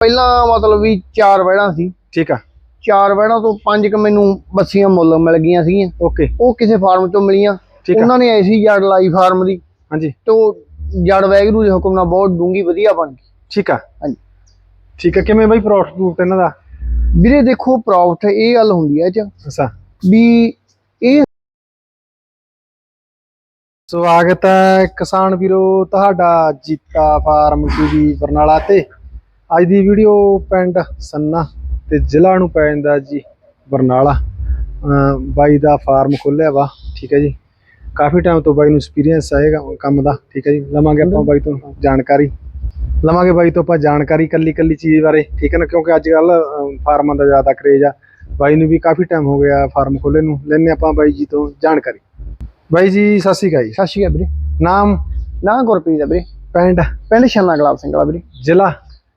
ਪਹਿਲਾਂ ਮਤਲਬ ਵੀ ਚਾਰ ਵਹਿੜਾਂ ਸੀ। ਠੀਕ ਆ। ਚਾਰ ਵਹਿੜਾਂ ਤੋਂ ਪੰਜ ਕ ਮੈਨੂੰ ਬੱਸੀਆਂ ਮੁੱਲ ਮਿਲ ਗਈਆਂ ਸੀਗੀਆਂ। ਓਕੇ। ਉਹ ਕਿਸੇ ਫਾਰਮ ਚੋਂ ਮਿਲੀਆਂ। ਉਹਨਾਂ ਨੇ ਐਸੀ ਜੜ ਲਾਈ ਫਾਰਮ ਦੀ। ਹਾਂਜੀ। ਤੇ ਜੜ ਵੈਗਰੂ ਦੇ ਹੁਕਮ ਨਾਲ ਬਹੁਤ ਡੂੰਗੀ ਵਧੀਆ ਬਣ ਗਈ। ਠੀਕ ਆ। ਹਾਂਜੀ। ਠੀਕ ਆ ਕਿਵੇਂ ਬਾਈ ਪ੍ਰੋਫਿਟ ਪ੍ਰੂਫਟ ਇਹਨਾਂ ਦਾ? ਵੀਰੇ ਦੇਖੋ ਪ੍ਰੋਫਿਟ ਇਹ ਗੱਲ ਹੁੰਦੀ ਹੈ ਚ ਅੱਛਾ। ਵੀ ਇਹ ਸਵਾਗਤ ਹੈ ਕਿਸਾਨ ਵੀਰੋ ਤੁਹਾਡਾ ਜੀਤਾ ਫਾਰਮ ਟੀਵੀ ਬਰਨਾਲਾ ਤੇ। ਅੱਜ ਦੀ ਵੀਡੀਓ ਪਿੰਡ ਸੰਨਾ ਤੇ ਜ਼ਿਲ੍ਹਾ ਨੂੰ ਪੈ ਜਾਂਦਾ ਜੀ ਬਰਨਾਲਾ। ਬਾਈ ਦਾ ਫਾਰਮ ਖੋਲਿਆ ਵਾ ਠੀਕ ਹੈ ਜੀ। ਕਾਫੀ ਟਾਈਮ ਤੋਂ ਬਾਈ ਨੂੰ ਐਕਸਪੀਰੀਅੰਸ ਆਏਗਾ ਕੰਮ ਦਾ ਠੀਕ ਹੈ ਜੀ। ਲਵਾਂਗੇ ਆਪਾਂ ਬਾਈ ਤੋਂ ਜਾਣਕਾਰੀ। ਲਵਾਂਗੇ ਬਾਈ ਤੋਂ ਆਪਾਂ ਜਾਣਕਾਰੀ ਕੱਲੀ ਕੱਲੀ ਚੀਜ਼ ਬਾਰੇ ਠੀਕ ਹੈ ਨਾ? ਕਿਉਂਕਿ ਅੱਜ ਕੱਲ ਫਾਰਮਾਂ ਦਾ ਜ਼ਿਆਦਾ ਕਰੇਜ ਆ। ਬਾਈ ਨੂੰ ਵੀ ਕਾਫੀ ਟਾਈਮ ਹੋ ਗਿਆ ਫਾਰਮ ਖੋਲੇ ਨੂੰ। ਲੈਣੇ ਆਪਾਂ ਬਾਈ ਜੀ ਤੋਂ ਜਾਣਕਾਰੀ। ਬਾਈ ਜੀ ਸਤਿ ਸ਼੍ਰੀ ਅਕਾਲ ਜੀ। ਸਤਿ ਸ਼੍ਰੀ ਅਕਾਲ ਵੀਰੇ। ਨਾਮ? ਨਾ ਗੁਰਪ੍ਰੀਤ ਆ ਵੀਰੇ। ਪਿੰਡ? ਪਿੰਡ ਗੁਲਾਬ ਸਿੰਘ ਵਾਲਾ ਵੀਰੇ। ਜ਼ਿਲ੍ਹਾ?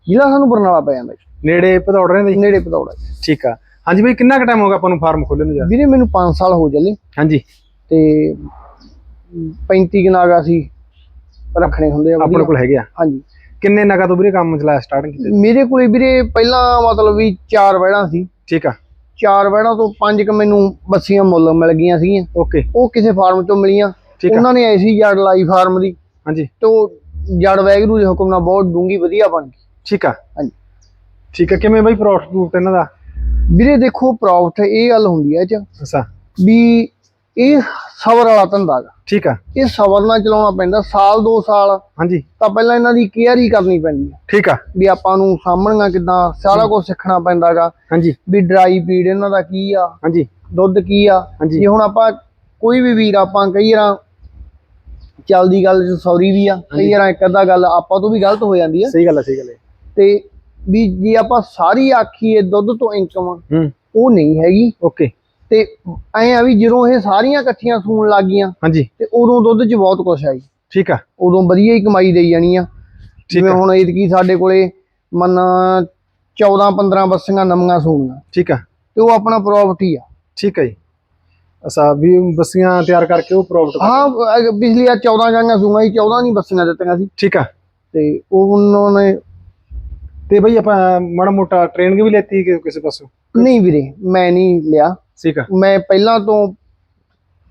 ਜ਼ਿਲ੍ਹਾ ਸਾਨੂੰ ਬਰਨਾਲਾ ਪੈ ਜਾਂਦਾ ਜੀ। ਨੇੜੇ ਭਦੌੜ ਰਹਿੰਦੇ ਜੀ? ਨੇੜੇ ਜੀ। ਠੀਕ ਆ। ਹਾਂਜੀ ਬਾਈ ਕਿੰਨਾ ਕੁ ਟਾਈਮ ਹੋ ਗਿਆ ਆਪਾਂ ਨੂੰ ਫਾਰਮ ਖੋਲ੍ਹੇ ਨੂੰ ਯਾਰ? ਵੀਰੇ ਮੈਨੂੰ 5 ਸਾਲ ਹੋ ਚੱਲੇ। ਹਾਂਜੀ। ਤੇ 35 ਨਾਗਾ ਸੀ ਰੱਖਣੇ ਹੁੰਦੇ ਆ ਆਪਣੇ। ਕੋਲ ਹੈਗੇ ਆ? ਹਾਂਜੀ। ਕਿੰਨੇ ਨਗਾ ਤੋਂ ਵੀਰੇ ਕੰਮ ਚਲਾਇਆ ਸਟਾਰਟਿੰਗ ਕੀਤੀ? ਮੇਰੇ ਕੋਲੇ ਵੀਰੇ ਪਹਿਲਾਂ ਮਤਲਬ ਵੀ ਚਾਰ ਵਹਿੜਾਂ ਸੀ। ਠੀਕ ਆ। ਚਾਰ ਵਹਿੜਾਂ ਤੋਂ ਪੰਜ ਕ ਮੈਨੂੰ ਬੱਸੀਆਂ ਮੁੱਲ ਮਿਲ ਗਈਆਂ ਸੀਗੀਆਂ। ਓਕੇ। ਉਹ ਕਿਸੇ ਫਾਰਮ ਚੋਂ ਮਿਲੀਆਂ। ਉਹਨਾਂ ਨੇ ਐਸੀ ਜੜ ਲਾਈ ਫਾਰਮ ਦੀ। ਹਾਂਜੀ। ਤੇ ਉਹ ਜੜ ਵੈਗਰੂ ਦੇ ਹੁਕਮ ਨਾਲ ਬਹੁਤ ਡੂੰਗੀ ਵਧੀਆ ਬਣ ਗਈ। ਠੀਕ ਆ? ਹਾਂਜੀ। ਠੀਕ ਆ ਕਿਵੇਂ ਬਾਈ ਪ੍ਰੋਫਿਟ ਪ੍ਰੂਫਟ ਇਹਨਾਂ ਦਾ? ਵੀਰੇ ਦੇਖੋ ਪ੍ਰੋਫਿਟ ਇਹ ਗੱਲ ਹੁੰਦੀ ਹੈ ਚ ਅੱਛਾ। ਵੀ ਇਹ ਸਬਰ ਵਾਲਾ ਧੰਦਾ ਗਾ। ਠੀਕ ਆ। ਇਹ ਸਬਰ ਨਾਲ ਚਲਾਉਣਾ ਪੈਂਦਾ ਸਾਲ ਦੋ ਸਾਲ। ਹਾਂਜੀ। ਤਾਂ ਪਹਿਲਾਂ ਇਹਨਾਂ ਦੀ ਕੇਅਰ ਹੀ ਕਰਨੀ ਪੈਂਦੀ ਹੈ ਠੀਕ ਆ। ਵੀ ਆਪਾਂ ਨੂੰ ਸਾਹਮਣੀਆਂ ਕਿਦਾਂ ਸਾਰਾ ਕੁਝ ਸਿੱਖਣਾ ਪੈਂਦਾਗਾ ਹਾਂਜੀ। ਵੀ ਡਰਾਈ ਫੀਡ ਇਹਨਾਂ ਦਾ ਕੀ ਆ? ਹਾਂਜੀ। ਦੁੱਧ ਕੀ ਆ। ਜੇ ਹੁਣ ਆਪਾਂ ਕੋਈ ਵੀ ਵੀਰ ਆਪਾਂ ਕਈ ਵਾਰਾਂ ਚੱਲਦੀ ਗੱਲ ਚ ਸੌਰੀ ਵੀ ਆ ਕਈ ਵਾਰਾਂ ਇੱਕ ਅੱਧਾ ਗੱਲ ਆਪਾਂ ਤੋਂ ਵੀ ਗਲਤ ਹੋ ਜਾਂਦੀ ਆ। ਸਹੀ ਗੱਲ ਹੈ ਸਹੀ ਗੱਲ ਹੈ ਤੇ ਵੀ ਜੇ ਆਪਾਂ ਸਾਰੀ ਆਖੀਏ ਦੁੱਧ ਤੋਂ ਇਨਕਮ ਉਹ ਨਹੀਂ ਹੈਗੀ। ਓਕੇ ਤੇ ਐ ਆ ਵੀ ਜਦੋਂ ਇਹ ਸਾਰੀਆਂ ਇਕੱਠੀਆਂ ਸੂਣ ਲੱਗ ਗਈਆਂ ਹਾਂਜੀ। ਤੇ ਉਦੋਂ ਦੁੱਧ 'ਚ ਬਹੁਤ ਕੁਛ ਆਈ ਠੀਕ ਆ। ਉਦੋਂ ਵਧੀਆ ਹੀ ਕਮਾਈ ਦੇਈ ਜਾਣੀ ਆ। ਜਿਵੇਂ ਆ। ਹੁਣ ਇਤਕੀ ਸਾਡੇ ਕੋਲੇ ਮੰਨ 14 15 ਬੱਸੀਆਂ ਨਵੀਆਂ ਸੂਣੀਆਂ। ਠੀਕ ਆ। ਤੇ ਉਹ ਆਪਣਾ ਹੀ ਆ। ਠੀਕ ਜੀ। ਅਸਾ ਵੀ ਬੱਸੀਆਂ ਤਿਆਰ ਕਰਕੇ ਉਹ ਪ੍ਰੋਫਿਟ ਹਾਂ ਪਿਛਲੀ ਆ 14 ਗਾਂਗਾ ਸੂਣਾ ਸੀ 14 ਨਹੀਂ ਬੱਸੀਆਂ ਦਿੱਤੀਆਂ ਸੀ। ਠੀਕ ਆ। ਤੇ ਉਹ ਉਹਨਾਂ ਨੇ ਤੇ ਬਈ ਆਪਾਂ ਮਾੜਾ ਮੋਟਾ ਟ੍ਰੇਨਿੰਗ ਵੀ ਲੈਤੀ ਕਿ ਕਿਸੇ ਪਾਸੋਂ? ਨਹੀਂ ਵੀਰੇ ਮੈਂ ਨਹੀਂ ਲਿਆ। ਠੀਕ ਆ। ਮੈਂ ਪਹਿਲਾਂ ਤੋਂ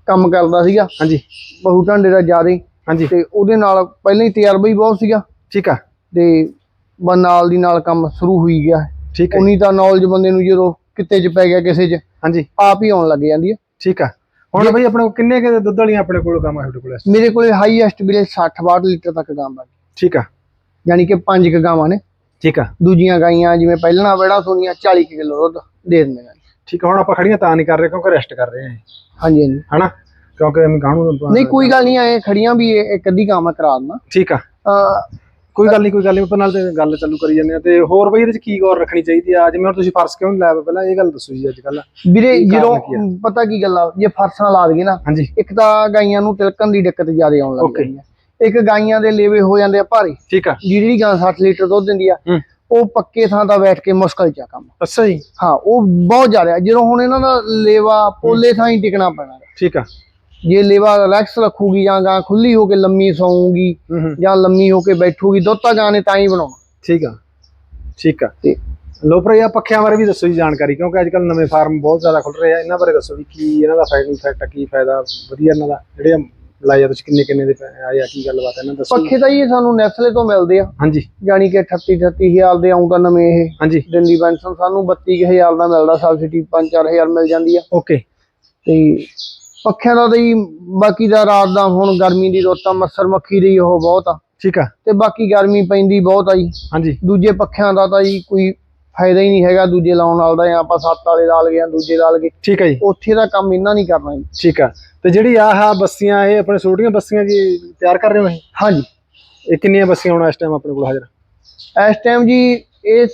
ਕੰਮ ਕਰਦਾ ਸੀਗਾ। ਹਾਂਜੀ। ਬਹੁ ਢਾਂਡੇ ਦਾ ਜ਼ਿਆਦੇ ਹਾਂਜੀ। ਤੇ ਉਹਦੇ ਨਾਲ ਪਹਿਲਾਂ ਹੀ ਤਜਰਬਾ ਹੀ ਬਹੁਤ ਸੀਗਾ। ਠੀਕ ਆ। ਤੇ ਬਸ ਨਾਲ ਦੀ ਨਾਲ ਕੰਮ ਸ਼ੁਰੂ ਹੋਈ ਗਿਆ। ਠੀਕ ਹੈ ਉਨੀ ਤਾਂ ਨੌਲੇਜ ਬੰਦੇ ਨੂੰ ਜਦੋਂ ਕਿਤੇ 'ਚ ਪੈ ਗਿਆ ਕਿਸੇ 'ਚ ਹਾਂਜੀ। ਆਪ ਹੀ ਆਉਣ ਲੱਗ ਜਾਂਦੀ ਹੈ ਠੀਕ ਆ। ਹੁਣ ਬਈ ਆਪਣੇ ਕੋਲ ਕਿੰਨੇ ਕੁ ਦੁੱਧ ਵਾਲੀਆਂ ਆਪਣੇ ਕੋਲ ਕੰਮ ਹੈ ਤੁਹਾਡੇ ਕੋਲ? ਮੇਰੇ ਕੋਲੇ ਹਾਈਐਸਟ ਵੀਰੇ 60 62 ਲੀਟਰ ਤੱਕ ਗਾਂ ਬਣ ਠੀਕ ਆ। ਯਾਨੀ ਕਿ ਪੰਜ ਕੁ ਗਾਵਾਂ ਨੇ। ਠੀਕ ਆ। ਦੂਜੀਆਂ ਗਾਈਆਂ ਜਿਵੇਂ ਪਹਿਲਾਂ ਵੇੜਾ ਸੋਨੀਆਂ 40 ਕੁ ਕਿਲੋ ਦੁੱਧ ਦੇ ਦਿੰਦੀਆਂ ਨੇ। ਠੀਕ ਆ ਹੁਣ ਆਪਾਂ ਖੜੀਆਂ ਤਾਂ ਨਹੀਂ ਕਰ ਰਹੇ ਕਿਉਂਕਿ ਰੈਸਟ ਕਰ ਰਹੇ ਹਾਂ ਹਾਂਜੀ ਹਾਂਜੀ। ਹਨਾ? ਕਿਉਂਕਿ ਮੈਂ ਗਾਣੂ ਨਹੀਂ ਕੋਈ ਗੱਲ ਨਹੀਂ ਐ ਖੜੀਆਂ ਵੀ ਇੱਕ ਅੱਧੀ ਗਾਂ ਮੈਂ ਕਰਾ ਦਿੰਦਾ। ਠੀਕ ਆ। ਕੋਈ ਗੱਲ ਨਹੀਂ ਕੋਈ ਗੱਲ ਨਹੀਂ ਆਪਾਂ ਨਾਲ ਤੇ ਗੱਲ ਚਾਲੂ ਕਰੀ ਜਾਂਦੇ ਆ। ਤੇ ਹੋਰ ਬਈ ਇਹਦੇ ਚ ਕੀ ਗੌਰ ਰੱਖਣੀ ਚਾਹੀਦੀ ਆ? ਜਿਵੇਂ ਹੁਣ ਤੁਸੀਂ ਫਰਸ ਕਿਉਂ ਲਾਇਆ ਪਹਿਲਾਂ? ਇਹ ਗੱਲ ਦੱਸੋ ਜੀ ਅੱਜ ਕੱਲ ਵੀਰੇ ਜਦੋਂ? ਪਤਾ ਕੀ ਗੱਲ ਆ? ਜੇ ਫਰਸਾਂ ਲਾ ਦਈਏ ਨਾ ਇੱਕ ਤਾਂ ਗਾਈਆਂ ਨੂੰ ਤਿਲਕਣ ਦੀ ਦਿੱਕਤ ਜ਼ਿਆਦਾ ਆਉਣ ਲੱਗ. ਜਾਂਦੀ ਹੈ ਇੱਕ ਗਾਈਆਂ ਦੇ ਲੇਵੇ ਹੋ ਜਾਂਦੇ ਆ ਭਾਰੇ। ਠੀਕ ਆ। ਜਿਹੜੀ ਗਾਂ 60 ਲੀਟਰ ਦੁੱਧ ਦਿੰਦੀ ਆ ਉਹ ਪੱਕੇ ਥਾਂ ਦਾ ਬੈਠ ਕੇ ਮੁਸ਼ਕਲ ਚ ਆ ਕੰਮ। ਅੱਛਾ ਜੀ। ਹਾਂ ਉਹ ਬਹੁਤ ਜ਼ਿਆਦਾ ਜਦੋਂ ਹੁਣ ਇਹਨਾਂ ਦਾ ਲੇਵਾ ਪੋਲੇ ਥਾਂ ਹੀ ਟਿਕਣਾ ਪੈਣਾ। ਠੀਕ ਆ। ਜੇ ਲੇਵਾ ਰਿਲੈਕਸ ਰੱਖੂਗੀ ਜਾਂ ਗਾਂ ਖੁੱਲੀ ਹੋ ਕੇ ਲੰਮੀ ਸੌਂਗੀ ਜਾਂ ਲੰਮੀ ਹੋ ਕੇ ਬੈਠੂਗੀ ਦੁੱਧ ਤਾਂ ਗਾਂ ਨੇ ਤਾਂ ਹੀ ਬਣਾਉਣਾ। ਠੀਕ ਆ। ਠੀਕ ਆ। ਤੇ ਲੋ ਇਹ ਪੱਖਿਆਂ ਬਾਰੇ ਵੀ ਦੱਸੋ ਜੀ ਜਾਣਕਾਰੀ ਕਿਉਂਕਿ ਅੱਜ ਕੱਲ ਨਵੇਂ ਫਾਰਮ ਬਹੁਤ ਜ਼ਿਆਦਾ ਖੁੱਲ ਰਹੇ ਆ। ਇਹਨਾਂ ਬਾਰੇ ਦੱਸੋ ਵੀ ਕੀ ਇਹਨਾਂ ਦਾ ਫਾਇਦਾ ਇਫੈਕਟ ਕੀ ਫਾਇਦਾ ਵਧੀਆ ਇਹਨਾਂ ਦਾ ਜਿਹੜੇ ਲਾਇਆ ਤੁਸੀਂ ਕਿੰਨੇ ਕਿੰਨੇ ਦੇ ਪੈ- ਆਏ ਆ ਕੀ ਗੱਲਬਾਤ ਹੈ ਇਹਨਾਂ ਦੱਸੋ। ਜੀ। ਪੱਖੇ ਤਾਂ ਇਹ ਸਾਨੂੰ ਨੈਸਲੇ ਤੋਂ ਮਿਲਦੇ ਆ। ਹਾਂਜੀ। ਯਾਨੀ ਕਿ 38 38000 ਦੇ ਆਉਂਦਾ ਨਵੇਂ ਇਹ। ਹਾਂਜੀ। ਦਿੰਦੀ ਬੈਂਸਨ ਸਾਨੂੰ 32000 ਦਾ ਮਿਲਦਾ ਸਬਸਿਡੀ 5-4000 ਮਿਲ ਜਾਂਦੀ ਆ। ਓਕੇ। ਤੇ ਪੱਖਿਆਂ ਦਾ ਤਾਂ ਜੀ ਬਾਕੀ ਦਾ ਰਾਤ ਦਾ ਹੁਣ ਗਰਮੀ ਦੀ ਰੁੱਤ ਆ ਮੱਛਰ ਮੱਖੀ ਦੀ ਉਹ ਬਹੁਤ ਆ। ਠੀਕ ਆ। ਤੇ ਬਾਕੀ ਗਰਮੀ ਪੈਂਦੀ ਬਹੁਤ ਆ ਜੀ। ਹਾਂਜੀ। ਦੂਜੇ ਪੱਖਿਆਂ ਦਾ ਤਾਂ ਜੀ ਕੋਈ ਫਾਇਦਾ ਹੀ ਨਹੀਂ ਹੈਗਾ ਦੂਜੇ ਲਾਉਣ ਨਾਲ ਦਾ ਜਾਂ ਆਪਾਂ ਸੱਤ ਵਾਲੇ ਲਾ ਲਏ ਜਾਂ ਦੂਜੇ ਲਾ ਲਏ ਠੀਕ ਆ ਜੀ। ਉੱਥੇ ਦਾ ਕੰਮ ਇਹਨਾਂ ਨਹੀਂ ਕਰਨਾ ਜੀ। ਠੀਕ ਆ। ਤੇ ਜਿਹੜੀ ਆਹ ਬੱਸੀਆਂ ਇਹ ਆਪਣੇ ਛੋਟੀਆਂ ਬੱਸੀਆਂ ਜੀ ਤਿਆਰ ਕਰ ਰਹੇ ਹੋ ਇਹ ਹਾਂਜੀ। ਇਹ ਕਿੰਨੀਆਂ ਬੱਸੀਆਂ ਹੁਣ ਇਸ ਟਾਈਮ ਆਪਣੇ ਕੋਲ ਹਾਜ਼ਰ? ਇਸ ਟਾਈਮ ਜੀ ਇਹ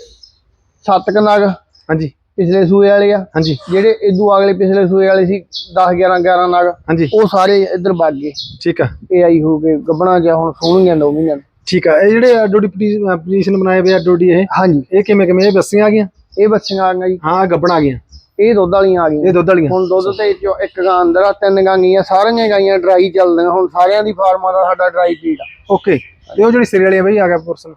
ਸੱਤ ਕਨਾਗ ਹਾਂਜੀ। ਪਿਛਲੇ ਸੂਏ ਵਾਲੇ ਆ। ਹਾਂਜੀ। ਜਿਹੜੇ ਇਦੋਂ ਅਗਲੇ ਪਿਛਲੇ ਸੂਏ ਵਾਲੇ ਸੀ 10 11 11 ਨਾਗ ਹਾਂਜੀ। ਉਹ ਸਾਰੇ ਇੱਧਰ ਵੱਗ ਗਏ। ਠੀਕ ਆ। ਇਹ ਆਈ ਹੋ ਕੇ ਗੱਬਣਾ ਜਾਂ ਹੁਣ ਸੋਹਣੀਆਂ ਦੋ ਮਹੀਨਿਆਂ ਨੂੰ। ਠੀਕ ਆ। ਇਹ ਜਿਹੜੇ ਡੋਡੀ ਪੋਜੀਸ਼ਨ ਬਣਾਏ ਹੋਏ ਆ ਡੋਡੀ ਇਹ? ਹਾਂਜੀ। ਇਹ ਕਿਵੇਂ ਕਿਵੇਂ? ਇਹ ਬੱਸੀਆਂ ਆ ਗਈਆਂ? ਇਹ ਬੱਚੀਆਂ ਆ ਗਈਆਂ ਜੀ। ਹਾਂ ਗੱਬਣਾ ਆ ਗਈਆਂ। ਇਹ ਦੁੱਧ ਵਾਲੀਆਂ ਆ ਗਈਆਂ। ਇਹ ਦੁੱਧ ਵਾਲੀਆਂ। ਹੁਣ ਦੁੱਧ ਤੇ ਚੋਂ ਇੱਕ ਗਾਂ ਅੰਦਰ ਆ ਤਿੰਨ ਗਾਂ ਗਈਆਂ ਸਾਰੀਆਂ ਗਾਈਆਂ ਡਰਾਈ ਚੱਲਦੀਆਂ। ਹੁਣ ਸਾਰਿਆਂ ਦੀ ਫਾਰਮਾਂ ਦਾ ਸਾਡਾ ਡਰਾਈ ਫੀਡ ਆ। ਓਕੇ ਤੇ ਉਹ ਜਿਹੜੀ ਸਿਰੇ ਵਾਲੀ ਆ ਬਈ ਆ ਗਿਆ ਪਰਸਨ